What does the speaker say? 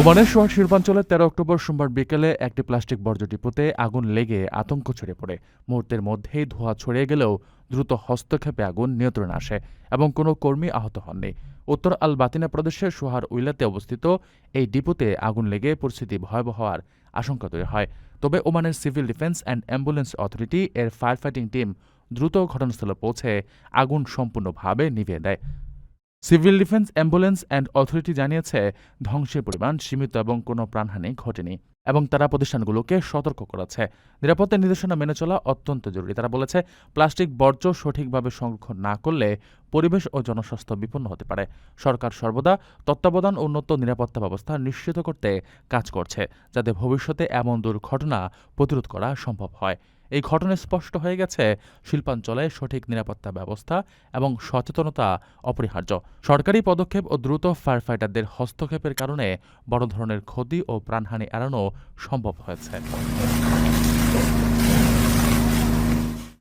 ওমানের সোহার শিল্পাঞ্চলে তেরো অক্টোবর সোমবার বিকেলে একটি প্লাস্টিক বর্জ্য ডিপোতে আগুন লেগে আতঙ্ক ছড়িয়ে পড়ে। মুহূর্তের মধ্যেই ধোঁয়া ছড়িয়ে গেলেও দ্রুত হস্তক্ষেপে আগুন নিয়ন্ত্রণে আসে এবং কোনো কর্মী আহত হননি। উত্তর আল বাতিনা প্রদেশের সোহার উইলাতে অবস্থিত এই ডিপোতে আগুন লেগে পরিস্থিতি ভয়াবহ হওয়ার আশঙ্কা তৈরি হয়। তবে ওমানের civil defence and ambulance authority এর ফায়ার ফাইটিং টিম দ্রুত ঘটনাস্থলে পৌঁছে আগুন সম্পূর্ণভাবে নিভিয়ে দেয়। Civil defence ambulance and authority জানিয়েছে ধ্বংসের পরিমাণ সীমিত এবং কোনো প্রাণহানি ঘটেনি। এবং তারা প্রতিষ্ঠানগুলোকে সতর্ক করেছে। নিরাপত্তা নির্দেশনা মেনে চলা অত্যন্ত জরুরি। তারা বলেছে, প্লাস্টিক বর্জ্য সঠিকভাবে সংরক্ষণ না করলে পরিবেশ ও জনস্বাস্থ্য বিপন্ন হতে পারে। সরকার সর্বদা তত্ত্বাবধান উন্নত নিরাপত্তা ব্যবস্থা নিশ্চিত করতে কাজ করছে, যাতে ভবিষ্যতে এমন দুর্ঘটনা প্রতিরোধ করা সম্ভব হয়। এই ঘটনায় স্পষ্ট হয়ে গেছে, শিল্পাঞ্চলে সঠিক নিরাপত্তা ব্যবস্থা এবং সচেতনতা অপরিহার্য। সরকারি পদক্ষেপ ও দ্রুত ফায়ার ফাইটারদের হস্তক্ষেপের কারণে বড় ধরনের ক্ষতি ও প্রাণহানি এড়ানো সম্ভব হয়েছে।